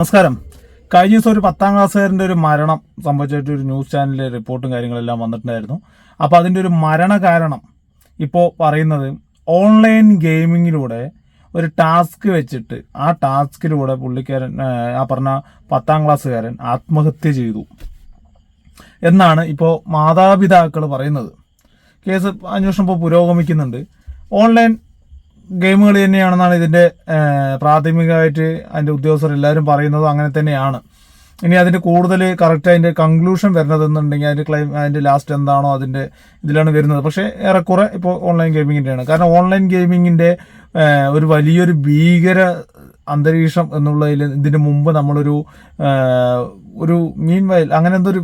നമസ്കാരം. കഴിഞ്ഞ ദിവസം ഒരു പത്താം ക്ലാസ്സുകാരന്റെ ഒരു മരണം സംബന്ധിച്ചിട്ട് ഒരു ന്യൂസ് ചാനലിലെ റിപ്പോർട്ടും കാര്യങ്ങളെല്ലാം വന്നിട്ടുണ്ടായിരുന്നു. അപ്പോൾ അതിന്റെ ഒരു മരണ കാരണം ഇപ്പോൾ പറയുന്നത് ഓൺലൈൻ ഗെയിമിങ്ങിലൂടെ ഒരു ടാസ്ക് വെച്ചിട്ട് ആ ടാസ്കിലൂടെ പുള്ളിക്കാരൻ ആ, പറഞ്ഞ പത്താം ക്ലാസ്സുകാരൻ ആത്മഹത്യ ചെയ്തു. എന്നാണ് ഇപ്പോൾ മാതാപിതാക്കൾ പറയുന്നത്. കേസ് അന്വേഷണം ഇപ്പോൾ പുരോഗമിക്കുന്നുണ്ട്. ഓൺലൈൻ ഗെയിമുകൾ തന്നെയാണെന്നാണ് ഇതിന്റെ പ്രാഥമികമായിട്ട് അതിന്റെ ഉദ്യോഗസ്ഥർ എല്ലാവരും പറയുന്നത് അങ്ങനെ തന്നെയാണ്. ഇനി അതിന്റെ കൂടുതൽ കറക്റ്റ് അതിന്റെ കൺക്ലൂഷൻ വരുന്നതെന്നുണ്ടെങ്കിൽ അതിന്റെ ക്ലൈം അതിന്റെ ലാസ്റ്റ് എന്താണോ അതിന്റെ ഇതിലാണ് വരുന്നത്. പക്ഷേ ഏറെക്കുറെ ഇപ്പോൾ ഓൺലൈൻ ഗെയിമിങ്ങിന്റെയാണ് കാരണം ഓൺലൈൻ ഗെയിമിങ്ങിന്റെ ഒരു വലിയൊരു ഭീകര അന്തരീക്ഷം എന്നുള്ളതിൽ ഇതിന് മുമ്പ് നമ്മളൊരു ഒരു മീൻ വയൽ അങ്ങനെ എന്തൊരു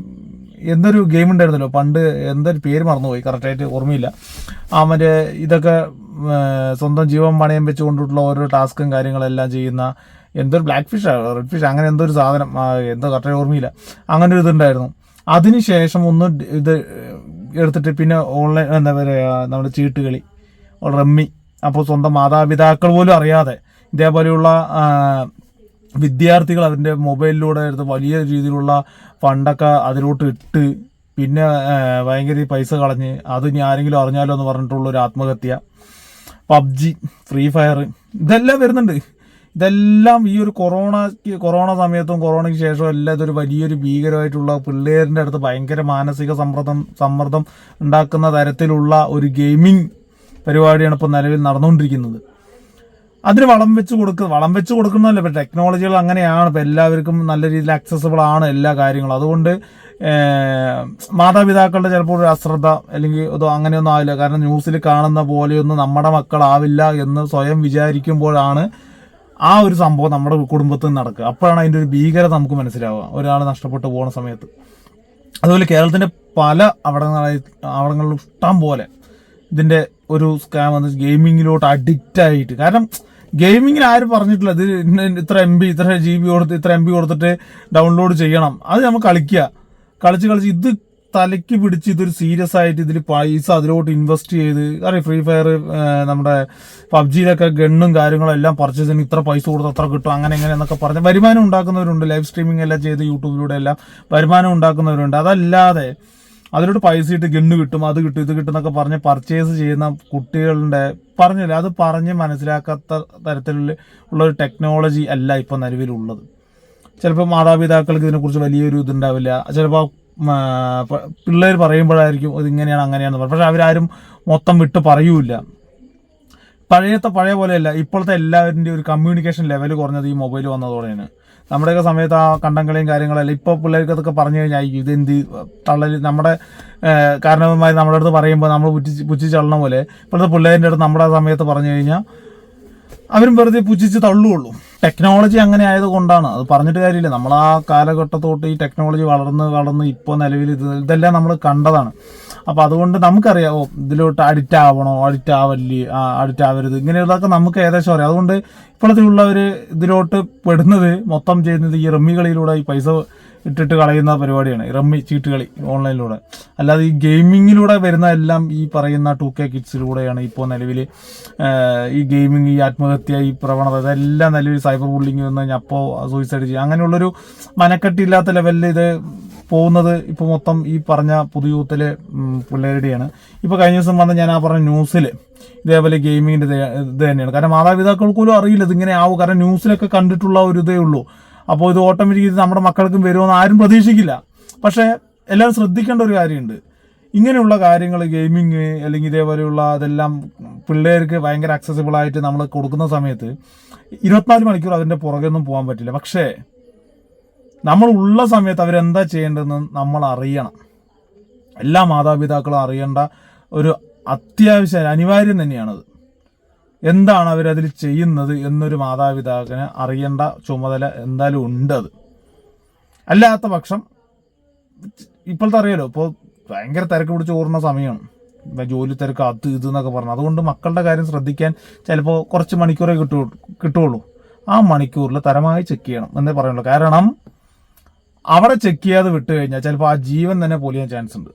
എന്തൊരു ഗെയിം ഉണ്ടായിരുന്നല്ലോ. പണ്ട് എന്തൊരു പേര് മറന്നുപോയി കറക്റ്റായിട്ട് ഓർമ്മയില്ല. മറ്റേ ഇതൊക്കെ സ്വന്തം ജീവൻ പണയം വെച്ചുകൊണ്ടിട്ടുള്ള ഓരോ ടാസ്കും കാര്യങ്ങളെല്ലാം ചെയ്യുന്ന എന്തൊരു ബ്ലാക്ക് ഫിഷ് റെഡ് ഫിഷ് അങ്ങനെ എന്തൊരു സാധനം എന്തോ കറക്റ്റായിട്ട് ഓർമ്മയില്ല. അങ്ങനെ ഒരു ഇതുണ്ടായിരുന്നു. അതിനുശേഷം ഒന്ന് ഇത് എടുത്തിട്ട് പിന്നെ ഓൺലൈൻ എന്താ പറയുക നമ്മുടെ ചീട്ടുകളി റമ്മി. അപ്പോൾ സ്വന്തം മാതാപിതാക്കൾ പോലും അറിയാതെ ഇതേപോലെയുള്ള വിദ്യാർത്ഥികൾ അതിന്റെ മൊബൈലിലൂടെ എടുത്ത് വലിയ രീതിയിലുള്ള ഫണ്ടൊക്കെ അതിലോട്ട് ഇട്ട് പിന്നെ ഭയങ്കര പൈസ കളഞ്ഞ് അത് ഇനി ആരെങ്കിലും അറിഞ്ഞാലോ എന്ന് പറഞ്ഞിട്ടുള്ള ഒരു ആത്മഹത്യ. പബ്ജി ഫ്രീ ഫയർ ഇതെല്ലാം വരുന്നുണ്ട്. ഇതെല്ലാം ഈ ഒരു കൊറോണയ്ക്ക് കൊറോണ സമയത്തും കൊറോണയ്ക്ക് ശേഷവും എല്ലാം ഇതൊരു വലിയൊരു ഭീകരമായിട്ടുള്ള പിള്ളേരിന്റെ അടുത്ത് ഭയങ്കര മാനസിക സമ്മർദ്ദം സമ്മർദ്ദം ഉണ്ടാക്കുന്ന തരത്തിലുള്ള ഒരു ഗെയിമിംഗ് പരിപാടിയാണ് ഇപ്പോൾ നിലവിൽ നടന്നുകൊണ്ടിരിക്കുന്നത്. അതിന് വളം വെച്ച് കൊടുക്കുക വളം വെച്ച് കൊടുക്കുന്നതല്ല ഇപ്പം ടെക്നോളജികൾ അങ്ങനെയാണ് ഇപ്പം എല്ലാവർക്കും നല്ല രീതിയിൽ അക്സസബിൾ ആണ് എല്ലാ കാര്യങ്ങളും. അതുകൊണ്ട് മാതാപിതാക്കളുടെ ചിലപ്പോൾ ഒരു അശ്രദ്ധ അല്ലെങ്കിൽ അതോ അങ്ങനെയൊന്നും ആവില്ല. കാരണം ന്യൂസിൽ കാണുന്ന പോലെയൊന്നും നമ്മുടെ മക്കളാവില്ല എന്ന് സ്വയം വിചാരിക്കുമ്പോഴാണ് ആ ഒരു സംഭവം നമ്മുടെ കുടുംബത്തിൽ നടക്കുക. അപ്പോഴാണ് അതിന്റെ ഒരു ഭീകരത നമുക്ക് മനസ്സിലാവുക. ഒരാൾ നഷ്ടപ്പെട്ടു പോകുന്ന സമയത്ത്. അതുപോലെ കേരളത്തിന്റെ പല അവിടങ്ങളിൽ അവിടങ്ങളിലും ഇഷ്ടം പോലെ ഇതിന്റെ ഒരു സ്കാം വന്ന് ഗെയിമിങ്ങിലോട്ട് അഡിക്റ്റ് ആയിട്ട്. കാരണം ഗെയിമിങ്ങിന് ആരും പറഞ്ഞിട്ടില്ല? ഇത് ഇത്ര എം ബി ഇത്ര ജി ബി കൊടുത്ത് ഇത്ര എം ബി കൊടുത്തിട്ട് ഡൗൺലോഡ് ചെയ്യണം. അത് നമ്മൾ കളിക്കുക കളിച്ച് കളിച്ച് ഇത് തലയ്ക്ക് പിടിച്ച് ഇതൊരു സീരിയസ് ആയിട്ട് ഇതിൽ പൈസ അതിലോട്ട് ഇൻവെസ്റ്റ് ചെയ്ത് അറിയാം? ഫ്രീ ഫയർ നമ്മുടെ പബ്ജിയിലൊക്കെ ഗണ്ണും കാര്യങ്ങളും എല്ലാം പർച്ചേസ് ചെയ്യുന്ന ഇത്ര പൈസ കൊടുത്ത് അത്ര കിട്ടും അങ്ങനെ എങ്ങനെ എന്നൊക്കെ പറഞ്ഞ് വരുമാനം ഉണ്ടാക്കുന്നവരുണ്ട് ലൈവ് സ്ട്രീമിംഗ് എല്ലാം ചെയ്ത് യൂട്യൂബിലൂടെ എല്ലാം വരുമാനം ഉണ്ടാക്കുന്നവരുണ്ട്. അതല്ലാതെ അതിലോട്ട് പൈസ ഇട്ട് ഗണ്ണ് കിട്ടും അത് കിട്ടും ഇത് കിട്ടും എന്നൊക്കെ പറഞ്ഞ് പർച്ചേസ് ചെയ്യുന്ന കുട്ടികളുടെ പറഞ്ഞില്ല? അത് പറഞ്ഞ് മനസ്സിലാക്കാത്ത തരത്തിലുള്ള ഉള്ള ഒരു ടെക്നോളജി അല്ല ഇപ്പം നിലവിലുള്ളത്. ചിലപ്പോൾ മാതാപിതാക്കൾക്ക് ഇതിനെക്കുറിച്ച് വലിയൊരു ഇതുണ്ടാവില്ല. ചിലപ്പോൾ പിള്ളേർ പറയുമ്പോഴായിരിക്കും ഇത് ഇങ്ങനെയാണ് അങ്ങനെയാണെന്ന് പറയും പക്ഷെ അവരാരും മൊത്തം വിട്ട് പറയൂല പഴയത്തെ പഴയ പോലെയല്ല. ഇപ്പോഴത്തെ എല്ലാവരുടെയും ഒരു കമ്മ്യൂണിക്കേഷൻ ലെവൽ കുറഞ്ഞത് ഈ മൊബൈൽ വന്നതോടെയാണ്. നമ്മുടെയൊക്കെ സമയത്ത് ആ കണ്ടങ്ങളെയും കാര്യങ്ങളെല്ലാം ഇപ്പോൾ പിള്ളേർക്ക് അതൊക്കെ പറഞ്ഞു കഴിഞ്ഞാൽ ഇത് എന്ത് തള്ളൽ നമ്മുടെ കാരണവന്മാർ നമ്മുടെ അടുത്ത് പറയുമ്പോൾ നമ്മൾ പുച്ഛിച്ച് പുച്ഛിച്ചള്ളണ പോലെ ഇപ്പോഴത്തെ പിള്ളേരുടെ അടുത്ത് നമ്മുടെ സമയത്ത് പറഞ്ഞു കഴിഞ്ഞാൽ അവരും വെറുതെ പുച്ഛിച്ച് തള്ളുള്ളൂ. ടെക്നോളജി അങ്ങനെ ആയതുകൊണ്ടാണ് അത് പറഞ്ഞിട്ട് കാര്യമില്ല. നമ്മൾ ആ കാലഘട്ടത്തോട്ട് ഈ ടെക്നോളജി വളർന്ന് വളർന്ന് ഇപ്പോൾ നിലവിൽ ഇത് ഇതെല്ലാം നമ്മൾ കണ്ടതാണ്. അപ്പോൾ അതുകൊണ്ട് നമുക്കറിയാം ഓ ഇതിലോട്ട് അഡിക്റ്റ് ആവണോ അഡിക്റ്റ് ആവല്ലേ അഡിക്റ്റ് ആവരുത് ഇങ്ങനെയുള്ളതൊക്കെ നമുക്ക് ഏകദേശം അറിയാം. അതുകൊണ്ട് ഇപ്പോഴത്തെ ഉള്ളവർ ഇതിലോട്ട് പെടുന്നത് മൊത്തം ചെയ്യുന്നത് ഈ റമ്മികളിലൂടെ ഈ പൈസ ഇട്ടിട്ട് കളയുന്ന പരിപാടിയാണ്. റമ്മി ചീട്ട് കളി ഓൺലൈനിലൂടെ. അല്ലാതെ ഈ ഗെയിമിങ്ങിലൂടെ വരുന്ന എല്ലാം ഈ പറയുന്ന ടു കെ കിഡ്സിലൂടെയാണ് ഇപ്പോൾ നിലവിൽ ഈ ഗെയിമിങ് ഈ ആത്മഹത്യ ഈ പ്രവണത ഇതെല്ലാം നിലവിൽ സൈബർ ബുള്ളിങ് വന്നു കഴിഞ്ഞാൽ അപ്പോൾ സൂയിസൈഡ് ചെയ്യുക അങ്ങനെയുള്ളൊരു മനക്കെട്ടില്ലാത്ത ലെവലിൽ ഇത് പോകുന്നത് ഇപ്പോൾ മൊത്തം ഈ പറഞ്ഞ പുതുയൂത്തിലെ പിള്ളേരുടെയാണ്. ഇപ്പോൾ കഴിഞ്ഞ ദിവസം വന്ന ഞാൻ ആ പറഞ്ഞ ന്യൂസിൽ ഇതേപോലെ ഗെയിമിങ്ങിന്റെ ഇത് തന്നെയാണ്. കാരണം മാതാപിതാക്കൾക്ക് പോലും അറിയില്ല ഇതിങ്ങനെ ആവും. കാരണം ന്യൂസിലൊക്കെ കണ്ടിട്ടുള്ള ഒരു ഇതേ ഉള്ളൂ. അപ്പോൾ ഇത് ഓട്ടോമാറ്റിക് ഇത് നമ്മുടെ മക്കൾക്കും വരുമെന്ന് ആരും പ്രതീക്ഷിക്കില്ല. പക്ഷേ എല്ലാവരും ശ്രദ്ധിക്കേണ്ട ഒരു കാര്യമുണ്ട്. ഇങ്ങനെയുള്ള കാര്യങ്ങൾ ഗെയിമിങ് അല്ലെങ്കിൽ ഇതേപോലെയുള്ള അതെല്ലാം പിള്ളേർക്ക് ഭയങ്കര accessible ആയിട്ട് നമ്മൾ കൊടുക്കുന്ന സമയത്ത് ഇരുപത്തിനാല് മണിക്കൂർ അതിന്റെ പുറകെയൊന്നും പോകാൻ പറ്റില്ല. പക്ഷേ നമ്മൾ ഉള്ള സമയത്ത് അവരെന്താ ചെയ്യേണ്ടതെന്ന് നമ്മൾ അറിയണം. എല്ലാ മാതാപിതാക്കളും അറിയേണ്ട ഒരു അത്യാവശ്യ അനിവാര്യം തന്നെയാണത്. എന്താണ് അവരതിൽ ചെയ്യുന്നത് എന്നൊരു മാതാപിതാക്കന് അറിയേണ്ട ചുമതല എന്തായാലും അത് അല്ലാത്ത പക്ഷം ഇപ്പോഴത്തെ അറിയാലോ ഇപ്പോൾ ഭയങ്കര തിരക്ക് പിടിച്ച് ഓടുന്ന സമയമാണ് ജോലി തിരക്ക് അത് ഇത് എന്നൊക്കെ പറഞ്ഞു. അതുകൊണ്ട് മക്കളുടെ കാര്യം ശ്രദ്ധിക്കാൻ ചിലപ്പോൾ കുറച്ച് മണിക്കൂറേ കിട്ടു കിട്ടുള്ളൂ ആ മണിക്കൂറിൽ തരമായി ചെക്ക് ചെയ്യണം എന്നേ പറയുള്ളൂ. കാരണം അവിടെ ചെക്ക് ചെയ്യാതെ വിട്ട് കഴിഞ്ഞാൽ ചിലപ്പോൾ ആ ജീവൻ തന്നെ പൊലിയാൻ ചാൻസ് ഉണ്ട്.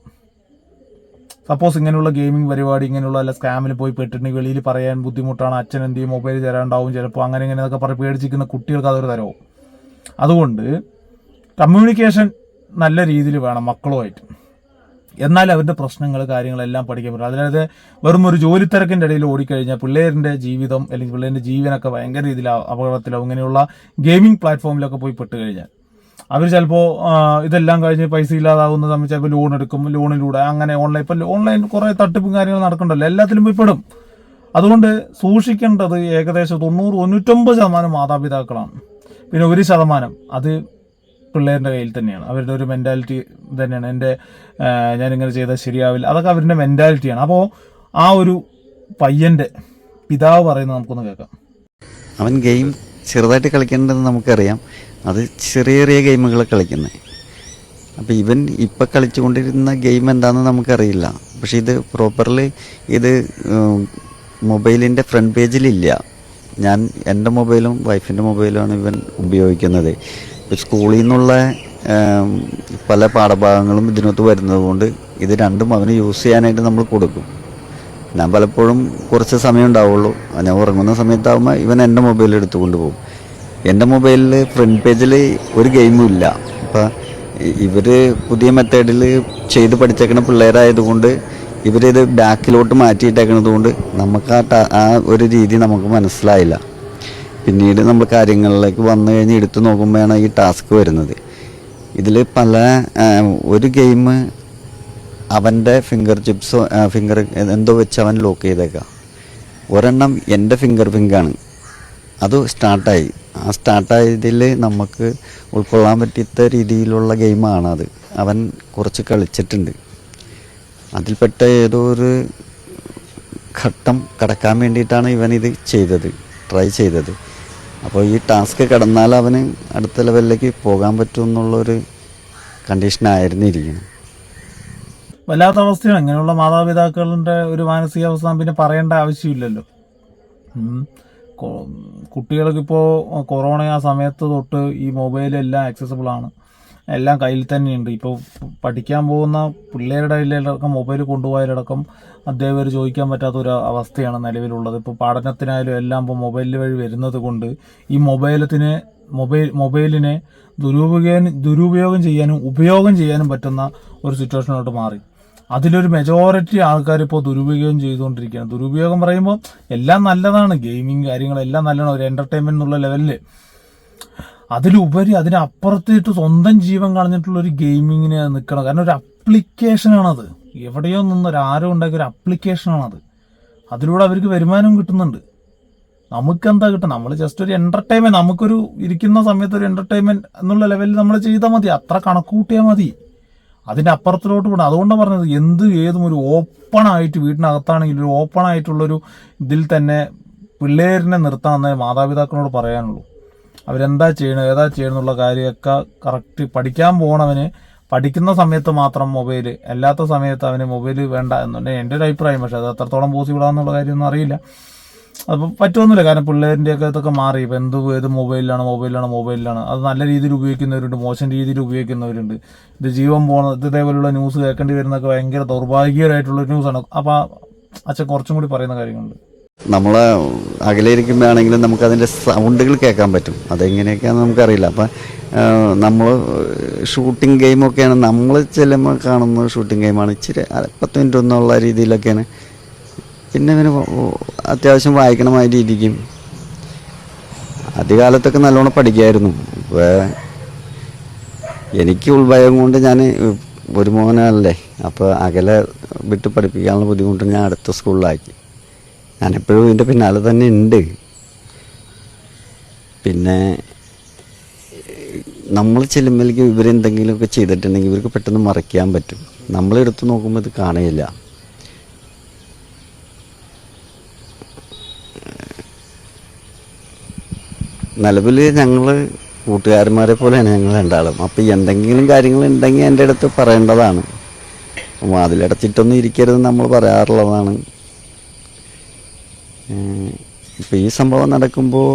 സപ്പോസ് ഇങ്ങനെയുള്ള ഗെയിമിംഗ് പരിപാടി ഇങ്ങനെയുള്ള അല്ല സ്കാമിൽ പോയി പെട്ടിട്ടുണ്ടെങ്കിൽ വെളിയിൽ പറയാൻ ബുദ്ധിമുട്ടാണ് അച്ഛൻ എന്ത് ചെയ്യും മൊബൈൽ തരാണ്ടാവും ചിലപ്പോൾ അങ്ങനെ ഇങ്ങനെ എന്നൊക്കെ പറഞ്ഞ് പേടിച്ചിരിക്കുന്ന കുട്ടികൾക്ക് അതൊരു തരവും. അതുകൊണ്ട് കമ്മ്യൂണിക്കേഷൻ നല്ല രീതിയിൽ വേണം മക്കളുമായിട്ട്. എന്നാൽ അവരുടെ പ്രശ്നങ്ങൾ കാര്യങ്ങളെല്ലാം പഠിക്കാൻ പറ്റും. അതായത് വെറും ഒരു ജോലി തിരക്കിന്റെ ഇടയിൽ ഓടിക്കഴിഞ്ഞാൽ പിള്ളേരിന്റെ ജീവിതം അല്ലെങ്കിൽ പിള്ളേരിന്റെ ജീവനൊക്കെ ഭയങ്കര രീതിയിൽ അപകടത്തിലോ ഇങ്ങനെയുള്ള ഗെയിമിംഗ് പ്ലാറ്റ്ഫോമിലൊക്കെ പോയി പെട്ട് കഴിഞ്ഞാൽ അവർ ചിലപ്പോൾ ഇതെല്ലാം കഴിഞ്ഞ് പൈസ ഇല്ലാതാവുന്ന സമയത്ത് ചിലപ്പോൾ ലോൺ എടുക്കും ലോണിലൂടെ അങ്ങനെ ഓൺലൈൻ ഇപ്പം ഓൺലൈൻ കുറേ തട്ടിപ്പും കാര്യങ്ങളും നടക്കണ്ടല്ലോ എല്ലാത്തിലും പോയി അതുകൊണ്ട് സൂക്ഷിക്കേണ്ടത് ഏകദേശം തൊണ്ണൂറ് തൊണ്ണൂറ്റൊമ്പത് ശതമാനം മാതാപിതാക്കളാണ്. പിന്നെ ഒരു ശതമാനം അത് പിള്ളേരുടെ കയ്യിൽ തന്നെയാണ്. അവരുടെ ഒരു മെന്റാലിറ്റി തന്നെയാണ്. എന്റെ ഞാനിങ്ങനെ ചെയ്താൽ ശരിയാവില്ല. അതൊക്കെ അവരുടെ മെന്റാലിറ്റിയാണ് അപ്പോൾ ആ ഒരു പയ്യന്റെ പിതാവ് പറയുന്നത് നമുക്കൊന്ന് കേൾക്കാം. അവൻ ഗെയിം ചെറുതായിട്ട് കളിക്കേണ്ടതെന്ന് നമുക്കറിയാം. അത് ചെറിയ ചെറിയ ഗെയിമുകൾ കളിക്കുന്നത് അപ്പോൾ ഇവൻ ഇപ്പം കളിച്ചുകൊണ്ടിരുന്ന ഗെയിം എന്താണെന്ന് നമുക്കറിയില്ല. പക്ഷെ ഇത് പ്രോപ്പർലി ഇത് മൊബൈലിന്റെ ഫ്രണ്ട് പേജിലില്ല. ഞാൻ എന്റെ മൊബൈലും വൈഫിന്റെ മൊബൈലുമാണ് ഇവൻ ഉപയോഗിക്കുന്നത്. സ്കൂളിൽ നിന്നുള്ള പല പാഠഭാഗങ്ങളും ഇതിനകത്ത് വരുന്നതുകൊണ്ട് ഇത് രണ്ടും അവന് യൂസ് ചെയ്യാനായിട്ട് നമ്മൾ കൊടുക്കും. ഞാൻ പലപ്പോഴും കുറച്ച് സമയം ഉണ്ടാവുള്ളൂ. ഞാൻ ഉറങ്ങുന്ന സമയത്താവുമ്പോൾ ഇവൻ എന്റെ മൊബൈൽ എടുത്തുകൊണ്ട് പോകും. എന്റെ മൊബൈലിൽ ഫ്രണ്ട് പേജിൽ ഒരു ഗെയിമും ഇല്ല. അപ്പം ഇവർ പുതിയ മെത്തേഡിൽ ചെയ്ത് പഠിച്ചേക്കണ പിള്ളേരായതുകൊണ്ട് ഇവരിത് ബാക്കിലോട്ട് മാറ്റിയിട്ടേക്കണത് കൊണ്ട് നമുക്ക് ആ ആ ഒരു രീതി നമുക്ക് മനസ്സിലായില്ല. പിന്നീട് നമ്മൾ കാര്യങ്ങളിലേക്ക് വന്നു കഴിഞ്ഞ് എടുത്തു നോക്കുമ്പോഴാണ് ഈ ടാസ്ക് വരുന്നത്. ഇതിൽ പല ഒരു ഗെയിം അവന്റെ ഫിംഗർ ചിപ്സോ ഫിംഗർ എന്തോ വെച്ച് അവൻ ലോക്ക് ചെയ്തേക്കാം. ഒരെണ്ണം എന്റെ ഫിംഗർ ഫിംഗാണ് അത് സ്റ്റാർട്ടായി ആ സ്റ്റാർട്ടായതിൽ നമുക്ക് ഉൾക്കൊള്ളാൻ പറ്റാത്ത രീതിയിലുള്ള ഗെയിമാണത്. അവൻ കുറച്ച് കളിച്ചിട്ടുണ്ട്. അതിൽപ്പെട്ട ഏതോ ഒരു ഘട്ടം കടക്കാൻ വേണ്ടിയിട്ടാണ് ഇവൻ ഇത് ചെയ്തത് ട്രൈ ചെയ്തത്. അപ്പോൾ ഈ ടാസ്ക് കടന്നാൽ അവന് അടുത്ത ലെവലിലേക്ക് പോകാൻ പറ്റുമെന്നുള്ളൊരു കണ്ടീഷനായിരുന്നു ഇരിക്കുന്നത്. വല്ലാത്ത അവസ്ഥയാണ്. അങ്ങനെയുള്ള മാതാപിതാക്കളുടെ ഒരു മാനസികാവസ്ഥ പിന്നെ പറയേണ്ട ആവശ്യമില്ലല്ലോ. ഉം. കൊ- കുട്ടികൾക്ക് ഇപ്പോൾ കൊറോണ ആ സമയത്ത് തൊട്ട് ഈ മൊബൈലെല്ലാം ആക്സസിബിൾ ആണ്. എല്ലാം കയ്യിൽ തന്നെയുണ്ട്. ഇപ്പോൾ പഠിക്കാൻ പോകുന്ന പിള്ളേരുടെ കയ്യിലടക്കം മൊബൈൽ കൊണ്ടുപോയാലടക്കം അധ്യാപകർ ചോദിക്കാൻ പറ്റാത്ത ഒരു അവസ്ഥയാണ് നിലവിലുള്ളത്. ഇപ്പോൾ പഠനത്തിനായാലും എല്ലാം ഇപ്പോൾ മൊബൈൽ വഴി വരുന്നത് കൊണ്ട് ഈ മൊബൈലത്തിന് മൊബൈൽ മൊബൈലിനെ ദുരുപയോഗം ദുരുപയോഗം ചെയ്യാനും ഉപയോഗം ചെയ്യാനും പറ്റുന്ന ഒരു സിറ്റുവേഷനോട്ട് മാറി. അതിലൊരു മെജോറിറ്റി ആൾക്കാർ ഇപ്പോൾ ദുരുപയോഗം ചെയ്തുകൊണ്ടിരിക്കുകയാണ്. ദുരുപയോഗം പറയുമ്പോൾ എല്ലാം നല്ലതാണ്. ഗെയിമിങ് കാര്യങ്ങളെല്ലാം നല്ലതാണ് ഒരു എന്റർടൈൻമെന്റ് എന്നുള്ള ലെവലിൽ അതിലുപരി അതിനപ്പുറത്തേട്ട് സ്വന്തം ജീവൻ കളഞ്ഞിട്ടുള്ള ഒരു ഗെയിമിങ്ങിന് നിൽക്കണം കാരണം ഒരു അപ്ലിക്കേഷനാണത് എവിടെയോ ഒരു ആരോ ഉണ്ടാക്കിയ ഒരു അപ്ലിക്കേഷനാണത് അതിലൂടെ അവർക്ക് വരുമാനവും കിട്ടുന്നുണ്ട്. നമുക്കെന്താ കിട്ടും നമ്മൾ ജസ്റ്റ് ഒരു എന്റർടൈൻമെന്റ് നമുക്കൊരു ഇരിക്കുന്ന സമയത്ത് ഒരു എന്റർടൈൻമെന്റ് എന്നുള്ള ലെവലിൽ നമ്മൾ ചെയ്താൽ മതി. അത്ര കണക്കുകൂട്ടിയാൽ മതി. അതിന്റെ അപ്പുറത്തിലോട്ട് പോകണം. അതുകൊണ്ടാണ് പറഞ്ഞത് എന്ത് ഏതും ഒരു ഓപ്പൺ ആയിട്ട് വീടിനകത്താണെങ്കിൽ ഒരു ഓപ്പൺ ആയിട്ടുള്ളൊരു ഇതിൽ തന്നെ പിള്ളേരിനെ നിർത്താമെന്നേ മാതാപിതാക്കളോട് പറയാനുള്ളൂ. അവരെന്താ ചെയ്യണം ഏതാ ചെയ്യണമെന്നുള്ള കാര്യമൊക്കെ കറക്റ്റ് പഠിക്കാൻ പോകണവന് പഠിക്കുന്ന സമയത്ത് മാത്രം മൊബൈൽ അല്ലാത്ത സമയത്ത് അവന് മൊബൈൽ വേണ്ട എന്നുണ്ടെങ്കിൽ എന്റെ ഒരു അഭിപ്രായം. പക്ഷേ അത് എത്രത്തോളം പോസിബിൾ ആണെന്നുള്ള കാര്യമൊന്നും അറിയില്ല. അപ്പോൾ പറ്റുമൊന്നുമില്ല കാരണം പിള്ളേരിന്റെയൊക്കെ ഇതൊക്കെ മാറി. ഇപ്പം എന്ത് ഏത് മൊബൈലിലാണ് മൊബൈലിലാണ് മൊബൈലിലാണ്. അത് നല്ല രീതിയിൽ ഉപയോഗിക്കുന്നവരുണ്ട്. മോശം രീതിയിൽ ഉപയോഗിക്കുന്നവരുണ്ട്. ഇത് ജീവൻ പോകുന്നത് ഇതേപോലെയുള്ള ന്യൂസ് കേൾക്കേണ്ടി വരുന്നതൊക്കെ ഭയങ്കര ദൗർഭാഗ്യകരമായിട്ടുള്ള ന്യൂസാണ്. അപ്പോൾ അച്ഛൻ കുറച്ചും കൂടി പറയുന്ന കാര്യങ്ങളുണ്ട്. നമ്മൾ അകലെ ഇരിക്കുമ്പോഴാണെങ്കിലും നമുക്ക് അതിന്റെ സൗണ്ടുകൾ കേൾക്കാൻ പറ്റും. അതെങ്ങനെയൊക്കെയാണെന്ന് നമുക്കറിയില്ല. അപ്പം നമ്മൾ ഷൂട്ടിംഗ് ഗെയിമൊക്കെയാണ്. നമ്മൾ ചെല്ലുമ്പോൾ കാണുന്ന ഷൂട്ടിംഗ് ഗെയിമാണ്. ഇച്ചിരി പത്ത് മിനിറ്റ് ഒന്നുള്ള രീതിയിലൊക്കെയാണ് പിന്നെ ഇവന് അത്യാവശ്യം വായിക്കണമായിട്ട് ഇരിക്കും ആദ്യകാലത്തൊക്കെ നല്ലോണം പഠിക്കായിരുന്നു. ഇപ്പോൾ എനിക്ക് ഉൾഭയം കൊണ്ട് ഞാൻ ഒരു മോനല്ലേ അപ്പോൾ അകലെ വിട്ട് പഠിപ്പിക്കാനുള്ള ബുദ്ധിമുട്ട് ഞാൻ അടുത്ത സ്കൂളിലാക്കി. ഞാനെപ്പോഴും ഇതിന്റെ പിന്നാലെ തന്നെ ഉണ്ട് പിന്നെ നമ്മൾ ചെല്ലുമ്പോഴേക്കും ഇവരെന്തെങ്കിലുമൊക്കെ ചെയ്തിട്ടുണ്ടെങ്കിൽ ഇവർക്ക് പെട്ടെന്ന് മറയ്ക്കാൻ പറ്റും. നമ്മളെടുത്ത് നോക്കുമ്പോൾ ഇത് കാണുകയില്ല നിലവിൽ ഞങ്ങൾ കൂട്ടുകാരന്മാരെ പോലെയാണ് ഞങ്ങൾ രണ്ടാളും. അപ്പോൾ എന്തെങ്കിലും കാര്യങ്ങൾ ഉണ്ടെങ്കിൽ എന്റെ അടുത്ത് പറയേണ്ടതാണ്. അതിലടച്ചിട്ടൊന്നും ഇരിക്കരുത് നമ്മൾ പറയാറുള്ളതാണ്. ഇപ്പോൾ ഈ സംഭവം നടക്കുമ്പോൾ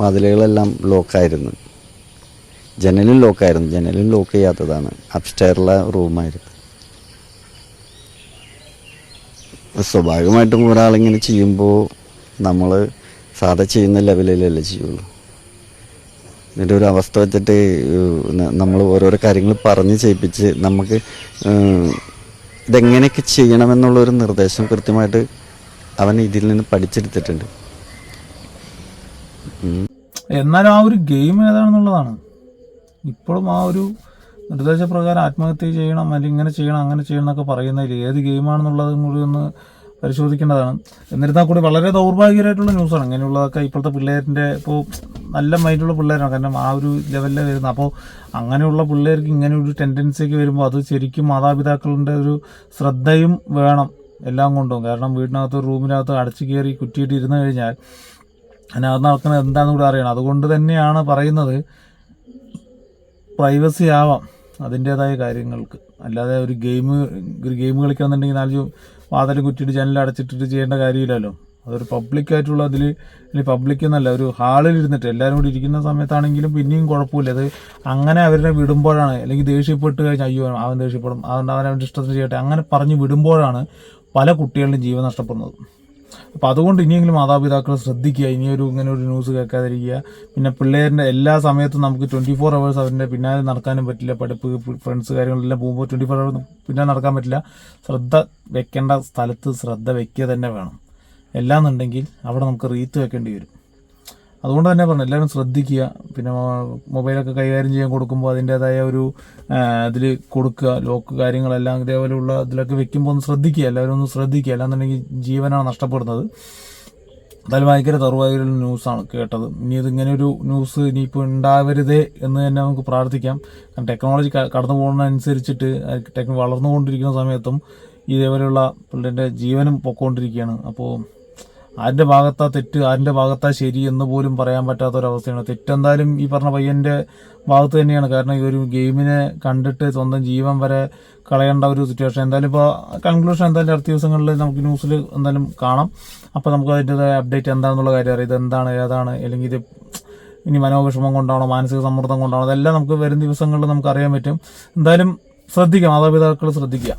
വാതിലുകളെല്ലാം ലോക്കായിരുന്നു. ജനലും ലോക്കായിരുന്നു. ജനലും ലോക്ക് ചെയ്യാത്തതാണ്. അപ്സ്റ്റെയറിലെ റൂമായിരുന്നു. സ്വാഭാവികമായിട്ടും ഒരാളിങ്ങനെ ചെയ്യുമ്പോൾ നമ്മൾ സാധാ ചെയ്യുന്ന ലെവലിലല്ലേ ചെയ്യുള്ളൂ. ഇതിന്റെ ഒരു അവസ്ഥ വെച്ചിട്ട് നമ്മൾ ഓരോരോ കാര്യങ്ങൾ പറഞ്ഞ് ചെയ്യിപ്പിച്ച് നമുക്ക് ഇതെങ്ങനെയൊക്കെ ചെയ്യണമെന്നുള്ളൊരു നിർദ്ദേശം കൃത്യമായിട്ട് അവൻ ഇതിൽ നിന്ന് പഠിച്ചെടുത്തിട്ടുണ്ട്. എന്നാലും ആ ഒരു ഗെയിം ഏതാണെന്നുള്ളതാണ്. ഇപ്പോഴും ആ ഒരു നിർദ്ദേശപ്രകാരം ആത്മഹത്യ ചെയ്യണം അല്ലെങ്കിൽ ഇങ്ങനെ ചെയ്യണം അങ്ങനെ ചെയ്യണം എന്നൊക്കെ പറയുന്നതിൽ ഏത് ഗെയിമാണെന്നുള്ളതും കൂടി ഒന്ന് പരിശോധിക്കേണ്ടതാണ്. എന്നിരുന്നാൽ കൂടി വളരെ ദൗർഭാഗ്യകരമായിട്ടുള്ള ന്യൂസാണ്. ഇങ്ങനെയുള്ളതൊക്കെ ഇപ്പോഴത്തെ പിള്ളേരിന്റെ ഇപ്പോൾ നല്ല മൈൻഡുള്ള പിള്ളേരാണ്. കാരണം ആ ഒരു ലെവലിൽ വരുന്നത് അപ്പോൾ അങ്ങനെയുള്ള പിള്ളേർക്ക് ഇങ്ങനെ ഒരു ടെൻഡൻസിയൊക്കെ വരുമ്പോൾ അത് ശരിക്കും മാതാപിതാക്കളുടെ ഒരു ശ്രദ്ധയും വേണം എല്ലാം കൊണ്ടും. കാരണം വീടിനകത്ത് റൂമിനകത്ത് അടച്ചു കയറി കുറ്റിയിട്ട് ഇരുന്ന് കഴിഞ്ഞാൽ അതിനകത്ത് നടക്കുന്നത് എന്താണെന്ന് കൂടെ അറിയണം. അതുകൊണ്ട് തന്നെയാണ് പറയുന്നത് പ്രൈവസി ആവാം അതിന്റേതായ കാര്യങ്ങൾക്ക്. അല്ലാതെ ഒരു ഗെയിം ഒരു ഗെയിം കളിക്കാന്നുണ്ടെങ്കിൽ നാല് വാതിലും കുറ്റിയിട്ട് ജനൽ അടച്ചിട്ടിട്ട് ചെയ്യേണ്ട കാര്യമില്ലല്ലോ. അതൊരു പബ്ലിക്കായിട്ടുള്ള അതിൽ അല്ലെങ്കിൽ പബ്ലിക് എന്നല്ല ഒരു ഹാളിൽ ഇരുന്നിട്ട് എല്ലാവരും കൂടി ഇരിക്കുന്ന സമയത്താണെങ്കിലും പിന്നെയും കുഴപ്പമില്ല. അത് അങ്ങനെ അവരെ വിടുമ്പോഴാണ്. അല്ലെങ്കിൽ ദേഷ്യപ്പെട്ട് കഴിഞ്ഞാൽ അയ്യോ അവൻ ദേഷ്യപ്പെടും. അതുകൊണ്ട് അവൻ അവന്റെ ഇഷ്ടത്തിന് ചെയ്യട്ടെ. അങ്ങനെ പറഞ്ഞ് വിടുമ്പോഴാണ് പല കുട്ടികളുടെയും ജീവൻ നഷ്ടപ്പെടുന്നത്. അപ്പോൾ അതുകൊണ്ട് ഇനിയെങ്കിലും മാതാപിതാക്കൾ ശ്രദ്ധിക്കുക. ഇനിയൊരു ഇങ്ങനെ ഒരു ന്യൂസ് കേൾക്കാതിരിക്കുക. പിന്നെ പിള്ളേരിന്റെ എല്ലാ സമയത്തും നമുക്ക് ട്വന്റി ഫോർ അവേഴ്സ് അവരുടെ പിന്നാലെ നടക്കാനും പറ്റില്ല. പഠിപ്പ് ഫ്രണ്ട്സ് കാര്യങ്ങളെല്ലാം പോകുമ്പോൾ ട്വന്റി ഫോർ അവേഴ്സ് പിന്നാലെ നടക്കാൻ പറ്റില്ല. ശ്രദ്ധ വെക്കേണ്ട സ്ഥലത്ത് ശ്രദ്ധ വെക്കുക തന്നെ വേണം. എല്ലാന്നുണ്ടെങ്കിൽ അവിടെ നമുക്ക് റീത്ത് വെക്കേണ്ടി വരും. അതുകൊണ്ട് തന്നെ പറഞ്ഞു എല്ലാവരും ശ്രദ്ധിക്കുക. പിന്നെ മൊബൈലൊക്കെ കൈകാര്യം ചെയ്യാൻ കൊടുക്കുമ്പോൾ അതിന്റേതായ ഒരു ഇതിൽ കൊടുക്കുക. ലോക്ക് കാര്യങ്ങളെല്ലാം ഇതേപോലെയുള്ള ഇതിലൊക്കെ വെക്കുമ്പോൾ ഒന്ന് ശ്രദ്ധിക്കുക. എല്ലാവരും ഒന്ന് ശ്രദ്ധിക്കുക. അല്ലാന്നുണ്ടെങ്കിൽ ജീവനാണ് നഷ്ടപ്പെടുന്നത്. എന്തായാലും ഭയങ്കര തറുവായൊരു ന്യൂസാണ് കേട്ടത്. ഇനി ഇതിങ്ങനെ ഒരു ന്യൂസ് ഇനിയിപ്പോൾ ഉണ്ടാവരുതേ എന്ന് തന്നെ നമുക്ക് പ്രാർത്ഥിക്കാം. കാരണം ടെക്നോളജി കടന്നു പോകുന്നതനുസരിച്ചിട്ട് ടെക്നോ വളർന്നുകൊണ്ടിരിക്കുന്ന സമയത്തും ഇതേപോലെയുള്ള പിള്ളേരുടെ ജീവനും പൊക്കോണ്ടിരിക്കുകയാണ്. അപ്പോൾ ആരുടെ ഭാഗത്താ തെറ്റ് ആരുടെ ഭാഗത്താ ശരി എന്ന് പോലും പറയാൻ പറ്റാത്ത ഒരവസ്ഥയാണ് തെറ്റെന്തായാലും ഈ പറഞ്ഞ പയ്യന്റെ ഭാഗത്ത് തന്നെയാണ്. കാരണം ഈ ഒരു ഗെയിമിനെ കണ്ടിട്ട് സ്വന്തം ജീവൻ വരെ കളയേണ്ട ഒരു സിറ്റുവേഷൻ എന്തായാലും ഇപ്പോൾ കൺക്ലൂഷൻ എന്തായാലും അടുത്ത ദിവസങ്ങളിൽ നമുക്ക് ന്യൂസിൽ എന്തായാലും കാണാം. അപ്പോൾ നമുക്ക് അതിന്റെതായ അപ്ഡേറ്റ് എന്താണെന്നുള്ള കാര്യം അറിയാം. ഇത് എന്താണ് ഏതാണ് അല്ലെങ്കിൽ ഇത് ഇനി മനോവിഷമം കൊണ്ടാണോ മാനസിക സമ്മർദ്ദം കൊണ്ടാണോ അതെല്ലാം നമുക്ക് വരും ദിവസങ്ങളിൽ നമുക്ക് അറിയാൻ പറ്റും. എന്തായാലും ശ്രദ്ധിക്കാം മാതാപിതാക്കൾ ശ്രദ്ധിക്കുക.